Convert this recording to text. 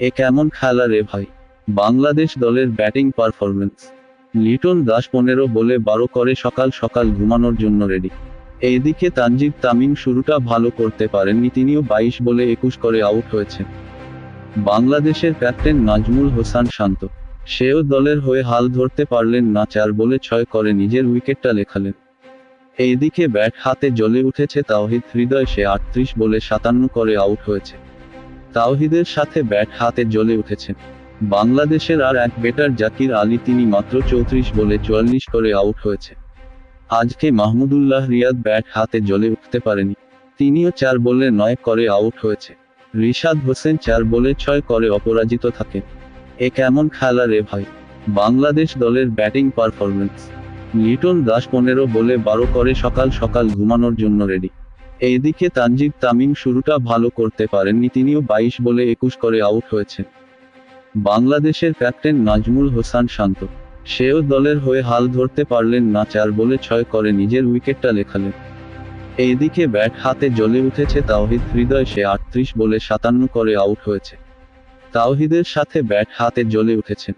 এ কেমন খেলা রে ভাই? বাংলাদেশ দলের ব্যাটিং পারফরমেন্স লিটন দাস পনেরো বলে বারো করে সকাল সকাল ঘুমানোর জন্য রেডি। এইদিকে তানজিদ তামিম শুরুটা ভালো করতে পারেননি, তিনিও বাইশ বলে একুশ করে আউট হয়েছেন। বাংলাদেশের ক্যাপ্টেন নাজমুল হোসান শান্ত। সেও দলের হয়ে হাল ধরতে পারলেন না, চার বলে ছয় করে নিজের উইকেটটা লেখালেন। এইদিকে ব্যাট হাতে জ্বলে উঠেছে তাওহিদ, হৃদয় সে আটত্রিশ বলে সাতান্ন করে আউট হয়েছে। তাওহিদের সাথে ব্যাট হাতে জ্বলে উঠেছেন। বাংলাদেশের আর এক বেটার জাকির আলী, তিনি মাত্র চৌত্রিশ বলে চুয়াল্লিশ করে আউট হয়েছে। আজকে মাহমুদুল্লাহ রিয়াদ ব্যাট হাতে জ্বলে উঠতে পারেনি। তিনিও চার বলে নয় করে আউট হয়েছে। রিশাদ হোসেন চার বলে ছয় করে অপরাজিত থাকেন। এ কেমন খেলা রে ভাই। বাংলাদেশ দলের ব্যাটিং পারফরমেন্স লিটন দাস পনেরো বলে বারো করে সকাল সকাল ঘুমানোর জন্য রেডি এইদিকে তানজিদ তামিম শুরুটা ভালো করতে পারেননি, তিনিও বাইশ বলে একুশ করে আউট হয়েছেন। বাংলাদেশের ক্যাপ্টেন নাজমুল হোসান শান্ত, সেও দলের হয়ে হাল ধরতে পারলেন না, চার বলে ছয় করে নিজের উইকেটটা লেখালেন। এইদিকে ব্যাট হাতে জ্বলে উঠেছে তাওহিদ, হৃদয় সে আটত্রিশ বলে সাতান্ন করে আউট হয়েছে। তাওহিদের সাথে ব্যাট হাতে জ্বলে উঠেছেন।